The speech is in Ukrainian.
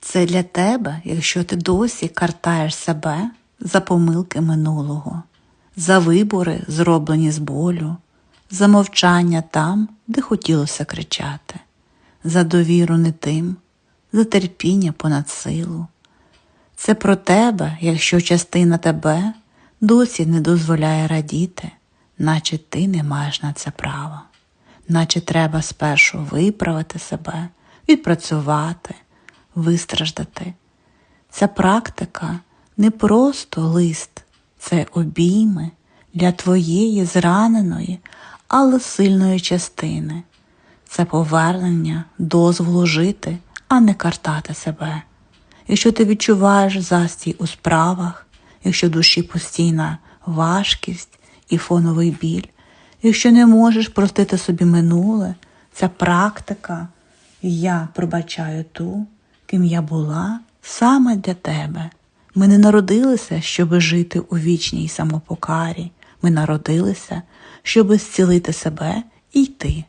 Це для тебе, якщо ти досі картаєш себе за помилки минулого, за вибори, зроблені з болю, за мовчання там, де хотілося кричати, за довіру не тим, за терпіння понад силу. Це про тебе, якщо частина тебе досі не дозволяє радіти, наче ти не маєш на це права, наче треба спершу виправити себе, відпрацювати, вистраждати. Ця практика не просто лист, це обійми для твоєї зраненої, але сильної частини. Це повернення дозволу жити, а не картати себе. Якщо ти відчуваєш застій у справах, якщо душі постійна важкість і фоновий біль, якщо не можеш простити собі минуле, ця практика я пробачаю ту, ким я була саме для тебе. Ми не народилися, щоби жити у вічній самопокарі. Ми народилися, щоби зцілити себе і йти